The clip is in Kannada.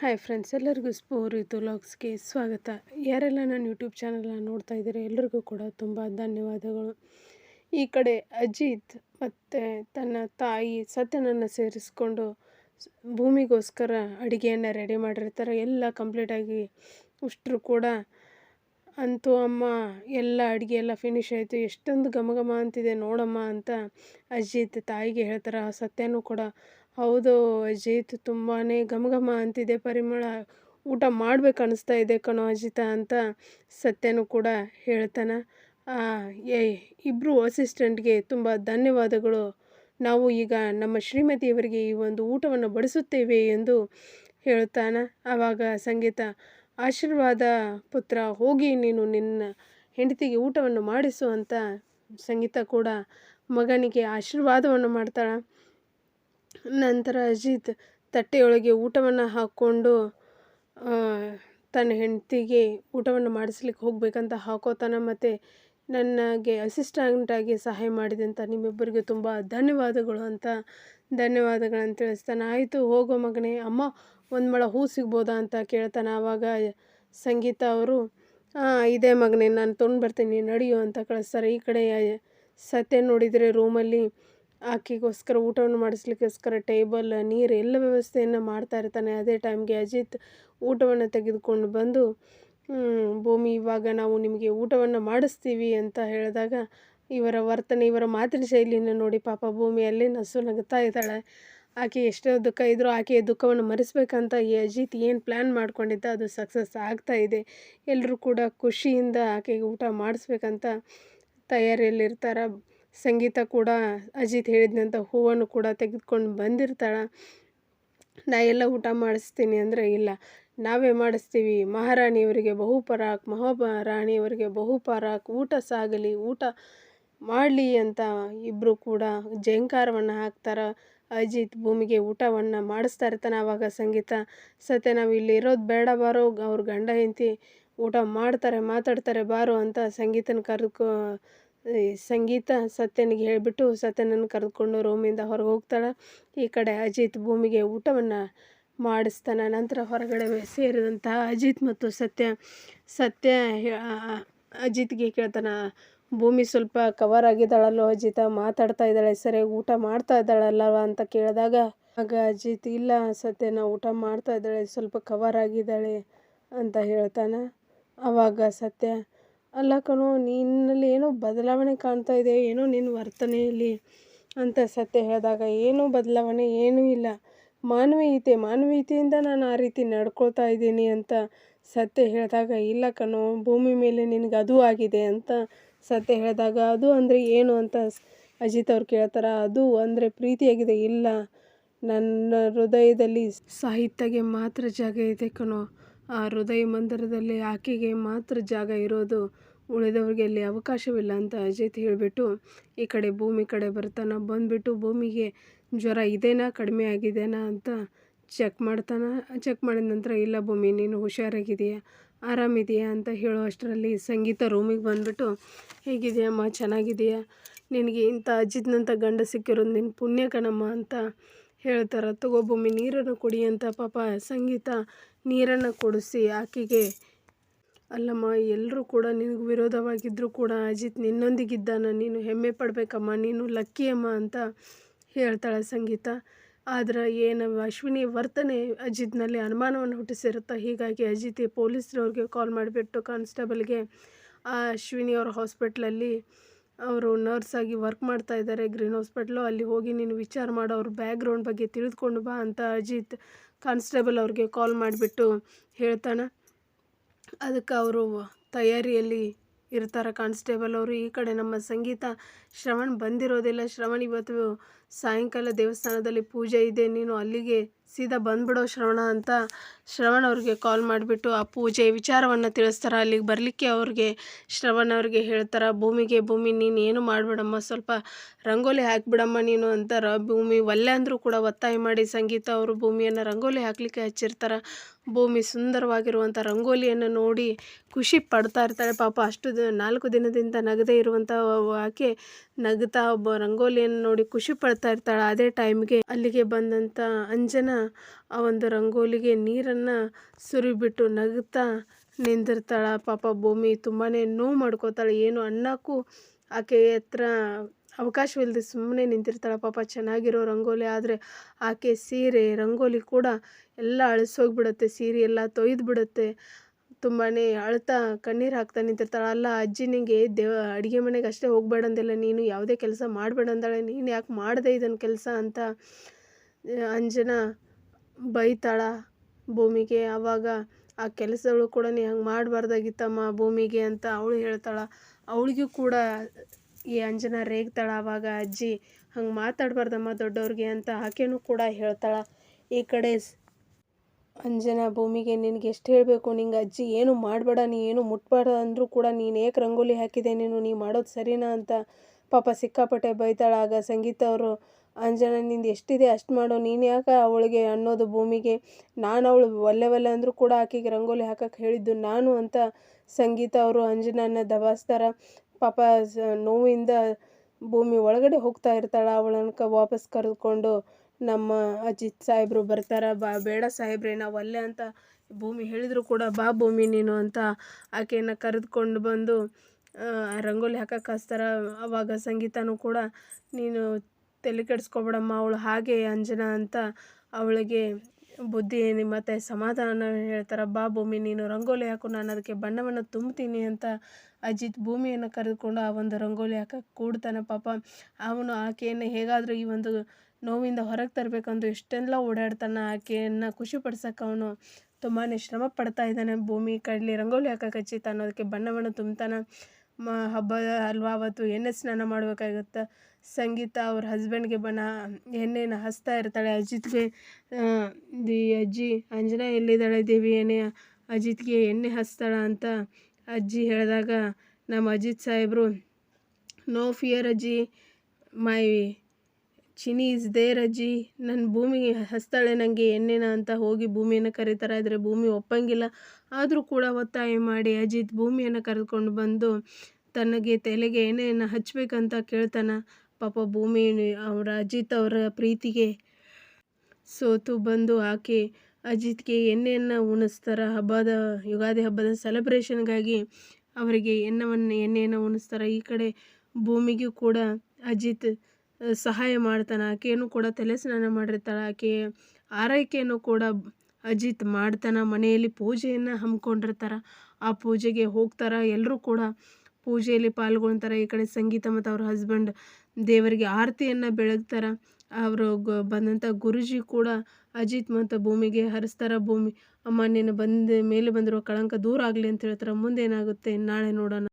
ಹಾಯ್ ಫ್ರೆಂಡ್ಸ್, ಎಲ್ಲರಿಗೂ ಸ್ಪೋರಿ ಲಾಗ್ಸ್ಗೆ ಸ್ವಾಗತ. ಯಾರೆಲ್ಲ ನನ್ನ ಯೂಟ್ಯೂಬ್ ಚಾನಲ್ನ ನೋಡ್ತಾ ಇದ್ದಾರೆ ಎಲ್ಲರಿಗೂ ಕೂಡ ತುಂಬ ಧನ್ಯವಾದಗಳು. ಈ ಕಡೆ ಅಜಿತ್ ಮತ್ತು ತನ್ನ ತಾಯಿ ಸತ್ಯನನ್ನು ಸೇರಿಸ್ಕೊಂಡು ಭೂಮಿಗೋಸ್ಕರ ಅಡುಗೆಯನ್ನು ರೆಡಿ ಮಾಡಿರ್ತಾರೆ. ಎಲ್ಲ ಕಂಪ್ಲೀಟಾಗಿ ಉಷ್ಟರು ಕೂಡ ಅಂತೂ ಅಮ್ಮ, ಎಲ್ಲ ಅಡುಗೆ ಎಲ್ಲ ಫಿನಿಶ್ ಆಯಿತು. ಎಷ್ಟೊಂದು ಘಮ ಅಂತಿದೆ ನೋಡಮ್ಮ ಅಂತ ಅಜಿತ್ ತಾಯಿಗೆ ಹೇಳ್ತಾರೆ. ಆ ಸತ್ಯನೂ ಕೂಡ ಹೌದು, ಅಜಿತ್ ತುಂಬಾ ಘಮ ಘಮ ಅಂತಿದೆ. ಪರಿಮಳ, ಊಟ ಮಾಡ್ಬೇಕು ಅನಿಸ್ತಾ ಇದೆ ಕಣೋ ಅಜಿತ ಅಂತ ಸತ್ಯನೂ ಕೂಡ ಹೇಳ್ತಾನೆ. ಏ ಇಬ್ಬರು ಅಸಿಸ್ಟೆಂಟ್ಗೆ ತುಂಬ ಧನ್ಯವಾದಗಳು. ನಾವು ಈಗ ನಮ್ಮ ಶ್ರೀಮತಿಯವರಿಗೆ ಈ ಒಂದು ಊಟವನ್ನು ಬಡಿಸುತ್ತೇವೆ ಎಂದು ಹೇಳ್ತಾನೆ. ಆವಾಗ ಸಂಗೀತ, ಆಶೀರ್ವಾದ ಪುತ್ರ, ಹೋಗಿ ನೀನು ನಿನ್ನ ಹೆಂಡತಿಗೆ ಊಟವನ್ನು ಮಾಡಿಸು ಅಂತ ಸಂಗೀತ ಕೂಡ ಮಗನಿಗೆ ಆಶೀರ್ವಾದವನ್ನು ಮಾಡ್ತಾಳೆ. ನಂತರ ಅಜಿತ್ ತಟ್ಟೆಯೊಳಗೆ ಊಟವನ್ನು ಹಾಕ್ಕೊಂಡು ತನ್ನ ಹೆಂಡತಿಗೆ ಊಟವನ್ನು ಮಾಡಿಸ್ಲಿಕ್ಕೆ ಹೋಗಬೇಕಂತ ಹಾಕೋತಾನೆ ಮತ್ತು ನನಗೆ ಅಸಿಸ್ಟೆಂಟಾಗಿ ಸಹಾಯ ಮಾಡಿದಂಥ ನಿಮ್ಮಿಬ್ಬರಿಗೆ ತುಂಬ ಧನ್ಯವಾದಗಳು ಅಂತ ಧನ್ಯವಾದಗಳನ್ನು ತಿಳಿಸ್ತಾನೆ. ಆಯಿತು, ಹೋಗೋ ಮಗನೇ. ಅಮ್ಮ, ಒಂದು ಮೊಳ ಹೂ ಸಿಗ್ಬೋದಾ ಅಂತ ಕೇಳ್ತಾನೆ. ಆವಾಗ ಸಂಗೀತ ಅವರು ಇದೇ ಮಗನೇ, ನಾನು ತೊಗೊಂಡು ಬರ್ತೀನಿ, ನಡೆಯು ಅಂತ ಕಳಿಸ್ತಾರೆ. ಈ ಕಡೆ ಸತ್ಯ ನೋಡಿದರೆ ರೂಮಲ್ಲಿ ಆಕೆಗೋಸ್ಕರ ಊಟವನ್ನು ಮಾಡಿಸ್ಲಿಕ್ಕೋಸ್ಕರ ಟೇಬಲ್, ನೀರು ಎಲ್ಲ ವ್ಯವಸ್ಥೆಯನ್ನು ಮಾಡ್ತಾ ಇರ್ತಾನೆ. ಅದೇ ಟೈಮ್ಗೆ ಅಜಿತ್ ಊಟವನ್ನು ತೆಗೆದುಕೊಂಡು ಬಂದು ಭೂಮಿ, ಇವಾಗ ನಾವು ನಿಮಗೆ ಊಟವನ್ನು ಮಾಡಿಸ್ತೀವಿ ಅಂತ ಹೇಳಿದಾಗ ಇವರ ವರ್ತನೆ, ಇವರ ಮಾತಿನ ಶೈಲಿಯನ್ನು ನೋಡಿ ಪಾಪ ಭೂಮಿಯಲ್ಲಿ ನಸು ನಗುತ್ತಾ ಇದ್ದಾಳೆ. ಆಕೆ ಎಷ್ಟೋ ದುಃಖ ಇದ್ದರೂ ಆಕೆಯ ದುಃಖವನ್ನು ಮರೆಸ್ಬೇಕಂತ ಈ ಅಜಿತ್ ಏನು ಪ್ಲ್ಯಾನ್ ಮಾಡ್ಕೊಂಡಿದ್ದ, ಅದು ಸಕ್ಸಸ್ ಆಗ್ತಾ ಇದೆ. ಎಲ್ಲರೂ ಕೂಡ ಖುಷಿಯಿಂದ ಆಕೆಗೆ ಊಟ ಮಾಡಿಸ್ಬೇಕಂತ ತಯಾರಿಯಲ್ಲಿರ್ತಾರೆ. ಸಂಗೀತ ಕೂಡ ಅಜಿತ್ ಹೇಳಿದಂಥ ಹೂವನ್ನು ಕೂಡ ತೆಗೆದುಕೊಂಡು ಬಂದಿರ್ತಾಳೆ. ನಾ ಎಲ್ಲ ಊಟ ಮಾಡಿಸ್ತೀನಿ ಅಂದರೆ ಇಲ್ಲ. ನಾವೇ ಮಾಡಿಸ್ತೀವಿ. ಮಹಾರಾಣಿಯವರಿಗೆ ಬಹುಪರಾಕ್ ಮಹಾರಾಣಿಯವರಿಗೆ ಬಹುಪರಾಕ್, ಊಟ ಸಾಗಲಿ, ಊಟ ಮಾಡಲಿ ಅಂತ ಇಬ್ಬರು ಕೂಡ ಜಯಂಕಾರವನ್ನು ಹಾಕ್ತಾರೆ. ಅಜಿತ್ ಭೂಮಿಗೆ ಊಟವನ್ನು ಮಾಡಿಸ್ತಾ ಇರ್ತಾನೆ ಆವಾಗ ಸಂಗೀತ. ಸತ್ಯ, ನಾವು ಇಲ್ಲಿ ಇರೋದು ಬೇಡ ಬಾರೋ, ಅವ್ರ ಗಂಡ ಹೆಂಡತಿ ಊಟ ಮಾಡ್ತಾರೆ, ಮಾತಾಡ್ತಾರೆ, ಬಾರೋ ಅಂತ ಸಂಗೀತನ ಕರೆದುಕೊ ಈ ಸಂಗೀತ ಸತ್ಯನಿಗೆ ಹೇಳಿಬಿಟ್ಟು ಸತ್ಯನನ್ನು ಕರೆದುಕೊಂಡು ರೂಮಿಂದ ಹೊರಗೆ ಹೋಗ್ತಾಳೆ. ಈ ಕಡೆ ಅಜಿತ್ ಭೂಮಿಗೆ ಊಟವನ್ನು ಮಾಡಿಸ್ತಾನೆ. ನಂತರ ಹೊರಗಡೆ ಸೇರಿದಂತಹ ಅಜಿತ್ ಮತ್ತು ಸತ್ಯ ಸತ್ಯ ಅಜಿತ್ಗೆ ಕೇಳ್ತಾನೆ, ಭೂಮಿ ಸ್ವಲ್ಪ ಕವರ್ ಆಗಿದ್ದಾಳಲ್ಲೋ ಅಜಿತ, ಮಾತಾಡ್ತಾ ಇದ್ದಾಳೆ, ಸರಿಯಾಗಿ ಊಟ ಮಾಡ್ತಾ ಇದ್ದಾಳಲ್ಲವ ಅಂತ ಕೇಳಿದಾಗ, ಆಗ ಅಜಿತ್, ಇಲ್ಲ ಸತ್ಯನ ಊಟ ಮಾಡ್ತಾ ಇದ್ದಾಳೆ, ಸ್ವಲ್ಪ ಕವರ್ ಆಗಿದ್ದಾಳೆ ಅಂತ ಹೇಳ್ತಾನೆ. ಆವಾಗ ಸತ್ಯ ಅಲ್ಲ ಕಣೋ, ನಿನ್ನಲ್ಲಿ ಏನೋ ಬದಲಾವಣೆ ಕಾಣ್ತಾ ಇದೆ, ಏನೋ ನಿನ್ನ ವರ್ತನೆಯಲ್ಲಿ ಅಂತ ಸತ್ಯ ಹೇಳಿದಾಗ ಏನೂ ಬದಲಾವಣೆ ಏನೂ ಇಲ್ಲ. ಮಾನವೀಯತೆ, ಮಾನವೀಯತೆಯಿಂದ ನಾನು ಆ ರೀತಿ ನಡ್ಕೊಳ್ತಾ ಇದ್ದೀನಿ ಅಂತ ಸತ್ಯ ಹೇಳಿದಾಗ, ಇಲ್ಲ ಕಣೋ, ಭೂಮಿ ಮೇಲೆ ನಿನಗೆ ಅದು ಆಗಿದೆ ಅಂತ ಸತ್ಯ ಹೇಳಿದಾಗ, ಅದು ಅಂದರೆ ಏನು ಅಂತ ಅಜಿತ್ ಅವ್ರು ಕೇಳ್ತಾರೆ, ಅದು ಅಂದರೆ ಪ್ರೀತಿಯಾಗಿದೆ, ಇಲ್ಲ. ನನ್ನ ಹೃದಯದಲ್ಲಿ ಸಾಹಿತ್ಯಗೆ ಮಾತ್ರ ಜಾಗ ಇದೆ ಕಣೋ. ಆ ಹೃದಯ ಮಂದಿರದಲ್ಲಿ ಆಕೆಗೆ ಮಾತ್ರ ಜಾಗ ಇರೋದು ಉಳಿದವ್ರಿಗೆ ಅಲ್ಲಿ ಅವಕಾಶವಿಲ್ಲ ಅಂತ ಅಜಿತ್ ಹೇಳಿಬಿಟ್ಟು, ಈ ಕಡೆ ಭೂಮಿ ಕಡೆ ಬರ್ತಾನೆ, ಬಂದುಬಿಟ್ಟು ಭೂಮಿಗೆ ಜ್ವರ ಇದೇನಾ, ಕಡಿಮೆ ಆಗಿದೆನಾ ಅಂತ ಚೆಕ್ ಮಾಡ್ತಾನೆ. ಚೆಕ್ ಮಾಡಿದ ನಂತರ, ಇಲ್ಲ ಭೂಮಿ, ನೀನು ಹುಷಾರಾಗಿದೆಯಾ ಆರಾಮಿದೆಯಾ ಅಂತ ಹೇಳೋ ಅಷ್ಟರಲ್ಲಿ ಸಂಗೀತ ರೂಮಿಗೆ ಬಂದುಬಿಟ್ಟು, ಹೇಗಿದೆಯಮ್ಮ ಚೆನ್ನಾಗಿದೆಯಾ ನಿನಗೆ ಇಂಥ ಅಜಿತ್ನಂಥ ಗಂಡ ಸಿಕ್ಕಿರೋದು ನಿನ್ನ ಪುಣ್ಯ ಕಣಮ್ಮ ಅಂತ ಹೇಳ್ತಾರೆ, ತಗೋ ಭೂಮಿ ನೀರನ್ನು ಕೊಡಿ ಅಂತ ಪಾಪ ಸಂಗೀತ ನೀರನ್ನು ಕೊಡಿಸಿ ಆಕೆಗೆ, ಅಲ್ಲಮ್ಮ ಎಲ್ಲರೂ ಕೂಡ ನಿನಗೆ ವಿರೋಧವಾಗಿದ್ದರೂ ಕೂಡ ಅಜಿತ್ ನಿನ್ನೊಂದಿಗಿದ್ದಾನ, ನೀನು ಹೆಮ್ಮೆ ಪಡಬೇಕಮ್ಮ, ನೀನು ಲಕ್ಕಿಯಮ್ಮ ಅಂತ ಹೇಳ್ತಾಳೆ ಸಂಗೀತ. ಆದ್ರೆ ಏನು ಅಶ್ವಿನಿ ವರ್ತನೆ ಅಜಿತ್ನಲ್ಲಿ ಅನುಮಾನವನ್ನು ಹುಟ್ಟಿಸಿರುತ್ತೆ, ಹೀಗಾಗಿ ಅಜಿತ್ ಪೊಲೀಸ್ರವ್ರಿಗೆ ಕಾಲ್ ಮಾಡಿಬಿಟ್ಟು ಕಾನ್ಸ್ಟೇಬಲ್ಗೆ ಆ ಅಶ್ವಿನಿ ಅವ್ರ ಹಾಸ್ಪಿಟ್ಲಲ್ಲಿ ಅವರು ನರ್ಸ್ ಆಗಿ ವರ್ಕ್ ಮಾಡ್ತಾ ಇದ್ದಾರೆ ಗ್ರೀನ್ ಹಾಸ್ಪಿಟ್ಲು. ಅಲ್ಲಿ ಹೋಗಿ ನೀನು ವಿಚಾರ ಮಾಡು, ಅವ್ರ ಬ್ಯಾಗ್ರೌಂಡ್ ಬಗ್ಗೆ ತಿಳಿದುಕೊಂಡು ಬಾ ಅಂತ ಅಜಿತ್ ಕಾನ್ಸ್ಟೇಬಲ್ ಅವ್ರಿಗೆ ಕಾಲ್ ಮಾಡಿಬಿಟ್ಟು ಹೇಳ್ತಾನೆ. ಅದಕ್ಕೆ ಅವರು ತಯಾರಿಯಲ್ಲಿ ಇರ್ತಾರೆ ಕಾನ್ಸ್ಟೇಬಲ್ ಅವರು. ಈ ಕಡೆ ನಮ್ಮ ಸಂಗೀತ, ಶ್ರವಣ್ ಬಂದಿರೋದಿಲ್ಲ. ಶ್ರವಣ್ ಇವತ್ತು ಸಾಯಂಕಾಲ ದೇವಸ್ಥಾನದಲ್ಲಿ ಪೂಜೆ ಇದೆ. ನೀನು ಅಲ್ಲಿಗೆ ಸೀದಾ ಬಂದ್ಬಿಡೋ ಶ್ರವಣ ಅಂತ ಶ್ರವಣ್ ಅವ್ರಿಗೆ ಕಾಲ್ ಮಾಡಿಬಿಟ್ಟು ಆ ಪೂಜೆ ವಿಚಾರವನ್ನು ತಿಳಿಸ್ತಾರೆ. ಅಲ್ಲಿಗೆ ಬರಲಿಕ್ಕೆ ಅವ್ರಿಗೆ ಶ್ರವಣ್ ಅವ್ರಿಗೆ ಹೇಳ್ತಾರೆ, ಭೂಮಿಗೆ ಭೂಮಿ ನೀನು ಏನು ಮಾಡಿಬಿಡಮ್ಮ, ಸ್ವಲ್ಪ ರಂಗೋಲಿ ಹಾಕಿಬಿಡಮ್ಮ ನೀನು ಅಂತಾರೆ ಭೂಮಿ ಒಲ್ಲೆ ಅಂದರೂ ಕೂಡ ಒತ್ತಾಯ ಮಾಡಿ ಸಂಗೀತ ಅವರು ಭೂಮಿಯನ್ನು ರಂಗೋಲಿ ಹಾಕಲಿಕ್ಕೆ ಹಚ್ಚಿರ್ತಾರೆ. ಭೂಮಿ ಸುಂದರವಾಗಿರುವಂಥ ರಂಗೋಲಿಯನ್ನು ನೋಡಿ ಖುಷಿ ಪಡ್ತಾ ಇರ್ತಾಳೆ. ಪಾಪ ಅಷ್ಟು ದಿನ ನಾಲ್ಕು ದಿನದಿಂದ ನಗದೇ ಇರುವಂಥ ಆಕೆ ನಗ್ತಾ ಒಬ್ಬ ರಂಗೋಲಿಯನ್ನು ನೋಡಿ ಖುಷಿ ಪಡ್ತಾ ಇರ್ತಾಳೆ. ಅದೇ ಟೈಮ್ಗೆ ಅಲ್ಲಿಗೆ ಬಂದಂಥ ಅಂಜನಾ ಆ ಒಂದು ರಂಗೋಲಿಗೆ ನೀರನ್ನು ಸುರಿಬಿಟ್ಟು ನಗುತ್ತಾ ನಿಂದಿರ್ತಾಳೆ. ಪಾಪ ಭೂಮಿ ತುಂಬಾ ನೋವು ಮಾಡ್ಕೋತಾಳೆ ಏನು ಅನ್ನಕ್ಕೂ ಆಕೆ ಹತ್ರ ಅವಕಾಶವಿಲ್ಲದೆ ಸುಮ್ಮನೆ ನಿಂತಿರ್ತಾಳೆ. ಪಾಪ ಚೆನ್ನಾಗಿರೋ ರಂಗೋಲಿ ಆದರೆ ಆಕೆ ಸೀರೆ, ರಂಗೋಲಿ ಕೂಡ ಎಲ್ಲ ಅಳಿಸೋಗ್ಬಿಡುತ್ತೆ. ಸೀರೆ ಎಲ್ಲ ತೊಯ್ದು ಬಿಡುತ್ತೆ ತುಂಬಾ ಅಳ್ತಾ ಕಣ್ಣೀರು ಹಾಕ್ತಾ ನಿಂತಿರ್ತಾಳೆ. ಅಲ್ಲ ಅಜ್ಜಿ, ನಿಂಗೆ ದೇವ, ಅಡುಗೆ ಮನೆಗೆ ಅಷ್ಟೇ ಹೋಗ್ಬೇಡಂದಿಲ್ಲ ನೀನು ಯಾವುದೇ ಕೆಲಸ ಮಾಡಬೇಡಂದಾಳೆ ನೀನು ಯಾಕೆ ಮಾಡಿದೆ ಇದನ್ನು ಕೆಲಸ ಅಂತ ಅಂಜನ ಬೈತಾಳ ಭೂಮಿಗೆ. ಆವಾಗ ಆ ಕೆಲಸಗಳು ಕೂಡ ನೀ ಹಂಗೆ ಮಾಡಬಾರ್ದಾಗಿತ್ತಮ್ಮ ಭೂಮಿಗೆ ಅಂತ ಅವಳು ಹೇಳ್ತಾಳೆ. ಅವಳಿಗೂ ಕೂಡ ಈ ಅಂಜನ ರೇಗ್ತಾಳೆ ಆವಾಗ ಅಜ್ಜಿ. ಹಂಗೆ ಮಾತಾಡಬಾರ್ದಮ್ಮ ದೊಡ್ಡವ್ರಿಗೆ ಅಂತ ಆಕೆನೂ ಕೂಡ ಹೇಳ್ತಾಳೆ. ಈ ಕಡೆ ಅಂಜನ ಭೂಮಿಗೆ, ನಿನಗೆ ಎಷ್ಟು ಹೇಳಬೇಕು? ನಿಂಗೆ ಅಜ್ಜಿ ಏನು ಮಾಡಬೇಡ, ನೀ ಏನು ಮುಟ್ಬೇಡ ಅಂದರೂ ಕೂಡ ನೀನು ಏಕೆ ರಂಗೋಲಿ ಹಾಕಿದೆ ನೀನು, ನೀ ಮಾಡೋದು ಸರಿನಾ ಅಂತ ಪಾಪ ಸಿಕ್ಕಾಪಟ್ಟೆ ಬೈತಾಳ. ಆಗ ಸಂಗೀತ ಅವರು ಅಂಜನ ನಿಂದು ಎಷ್ಟಿದೆ ಅಷ್ಟು ಮಾಡು, ನೀನು ಯಾಕೆ ಅವಳಿಗೆ ಅನ್ನೋದು ಭೂಮಿಗೆ? ನಾನು ಅವಳು ಒಲ್ಲೆ ಒಲ್ಲೆ ಅಂದರೂ ಕೂಡ ಆಕೆಗೆ ರಂಗೋಲಿ ಹಾಕಕ್ಕೆ ಹೇಳಿದ್ದು ನಾನು ಅಂತ ಸಂಗೀತ ಅವರು ಅಂಜನನ್ನ ದಬಾಯಿಸ್ತಾರ ಪಾಪ ನೋವಿಂದ ಭೂಮಿ ಒಳಗಡೆ ಹೋಗ್ತಾ ಇರ್ತಾಳೆ ಅವಳನ್ನ ವಾಪಸ್ ಕರೆದುಕೊಂಡು ನಮ್ಮ ಅಜಿತ್ ಸಾಹೇಬರು ಬರ್ತಾರೆ. ಬಾ, ಬೇಡ ಸಾಹೇಬ್ರೆ, ನಾವು ಅಲ್ಲೇ ಅಂತ ಭೂಮಿ ಹೇಳಿದ್ರು ಕೂಡ ಬಾ ಭೂಮಿ ನೀನು ಅಂತ ಆಕೆಯನ್ನು ಕರೆದುಕೊಂಡು ಬಂದು ರಂಗೋಲಿ ಹಾಕಕ್ಕೆ ಹಚ್ತಾರೆ ಅವಾಗ ಸಂಗೀತನೂ ಕೂಡ, ನೀನು ತಲೆ ಕೆಡಿಸ್ಕೊಬೇಡಮ್ಮ, ಅವಳು ಹಾಗೆ ಅಂಜನಾ ಅಂತ ಅವಳಿಗೆ ಬುದ್ಧಿ ಮತ್ತು ಸಮಾಧಾನ ಹೇಳ್ತಾರೆ, ಬಾ ಭೂಮಿ, ನೀನು ರಂಗೋಲಿ ಹಾಕು, ನಾನು ಅದಕ್ಕೆ ಬಣ್ಣವನ್ನು ತುಂಬ್ತೀನಿ ಅಂತ ಅಜಿತ್ ಭೂಮಿಯನ್ನು ಕರೆದುಕೊಂಡು ಆ ಒಂದು ರಂಗೋಲಿ ಹಾಕಕ್ಕೆ ಕೂಡ್ತಾನೆ. ಪಾಪ ಅವನು ಆಕೆಯನ್ನು ಹೇಗಾದರೂ ಈ ಒಂದು ನೋವಿಂದ ಹೊರಗೆ ತರಬೇಕಂದು ಎಷ್ಟೆಲ್ಲ ಓಡಾಡ್ತಾನೆ, ಆಕೆಯನ್ನು ಖುಷಿಪಡ್ಸೋಕೆ ಅವನು ತುಂಬಾ ಶ್ರಮ ಪಡ್ತಾ ಇದ್ದಾನೆ. ಭೂಮಿ ಕಡಲಿ ರಂಗೋಲಿ ಹಾಕಕ್ಕೆ ಹಚ್ಚಿತ ಅನ್ನೋದಕ್ಕೆ ಬಣ್ಣವನ್ನು ತುಂಬ್ತಾನೆ. ಮ ಹಬ್ಬ ಅಲ್ವಾ ಅವತ್ತು ಎಣ್ಣೆ ಸ್ನಾನ ಮಾಡಬೇಕಾಗುತ್ತೆ. ಸಂಗೀತ ಅವ್ರ ಹಸ್ಬೆಂಡ್ಗೆ ಬಣ್ಣ ಎಣ್ಣೆನ ಹಚ್ತಾ ಇರ್ತಾಳೆ. ಅಜಿತ್ಗೆ ದಿ ಅಜ್ಜಿ, ಅಂಜನಾ, ಎಲ್ಲಿದ್ದಾಳೆ ದೇವಿ ಎಣ್ಣೆ? ಅಜಿತ್ಗೆ ಎಣ್ಣೆ ಹಚ್ತಾಳ ಅಂತ ಅಜ್ಜಿ ಹೇಳಿದಾಗ, ನಮ್ಮ ಅಜಿತ್ ಸಾಹೇಬರು ನೋ ಫಿಯರ್ ಅಜ್ಜಿ ಮೈ ಚಿನಿ ಇಸ್ ದೇರ್ ಅಜ್ಜಿ ನನ್ನ ಭೂಮಿಗೆ ಹಸ್ತಾಳೆ ನನಗೆ ಎಣ್ಣೆನ ಅಂತ ಹೋಗಿ ಭೂಮಿಯನ್ನು ಕರೀತಾರೆ, ಆದರೆ ಭೂಮಿ ಒಪ್ಪಂಗಿಲ್ಲ. ಆದರೂ ಕೂಡ ಒತ್ತಾಯ ಮಾಡಿ ಅಜಿತ್ ಭೂಮಿಯನ್ನು ಕರೆದುಕೊಂಡು ಬಂದು ತನಗೆ ತಲೆಗೆ ಎಣ್ಣೆಯನ್ನು ಹಚ್ಚಬೇಕಂತ ಕೇಳ್ತಾನೆ. ಪಾಪ ಭೂಮಿ, ಅವರ ಅಜಿತ್ ಅವರ ಪ್ರೀತಿಗೆ ಸೋತು ಬಂದು ಆಕೆ ಅಜಿತ್ಗೆ ಎಣ್ಣೆಯನ್ನು ಉಣಿಸ್ತಾರೆ. ಹಬ್ಬದ, ಯುಗಾದಿ ಹಬ್ಬದ ಸೆಲೆಬ್ರೇಷನ್ಗಾಗಿ ಅವರಿಗೆ ಎಣ್ಣವನ್ನು, ಎಣ್ಣೆಯನ್ನು ಉಣಿಸ್ತಾರೆ. ಈ ಕಡೆ ಭೂಮಿಗೂ ಕೂಡ ಅಜಿತ್ ಸಹಾಯ ಮಾಡ್ತಾನೆ. ಆಕೆಯನ್ನು ಕೂಡ ತಲೆ ಸ್ನಾನ ಮಾಡಿರ್ತಾಳೆ. ಆಕೆ ಆರೈಕೆಯನ್ನು ಕೂಡ ಅಜಿತ್ ಮಾಡ್ತಾನೆ. ಮನೆಯಲ್ಲಿ ಪೂಜೆಯನ್ನು ಹಮ್ಮಿಕೊಂಡಿರ್ತಾರೆ. ಆ ಪೂಜೆಗೆ ಹೋಗ್ತಾರೆ. ಎಲ್ಲರೂ ಕೂಡ ಪೂಜೆಯಲ್ಲಿ ಪಾಲ್ಗೊಳ್ತಾರೆ. ಈ ಕಡೆ ಸಂಗೀತ ಮತ್ತು ಅವ್ರ ಹಸ್ಬೆಂಡ್ ದೇವರಿಗೆ ಆರತಿಯನ್ನು ಬೆಳಗ್ತಾರೆ. ಅವರು ಬಂದಂಥ ಗುರುಜಿ ಕೂಡ ಅಜಿತ್ ಮತ್ತು ಭೂಮಿಗೆ ಹರಿಸ್ತಾರೆ. ಭೂಮಿ, ಅಮ್ಮ, ನೀನು ಬಂದ ಮೇಲೆ ಬಂದಿರೋ ಕಳಂಕ ದೂರ ಆಗಲಿ ಅಂತ ಹೇಳ್ತಾರೆ. ಮುಂದೇನಾಗುತ್ತೆ? ನಾಳೆ ನೋಡೋಣ.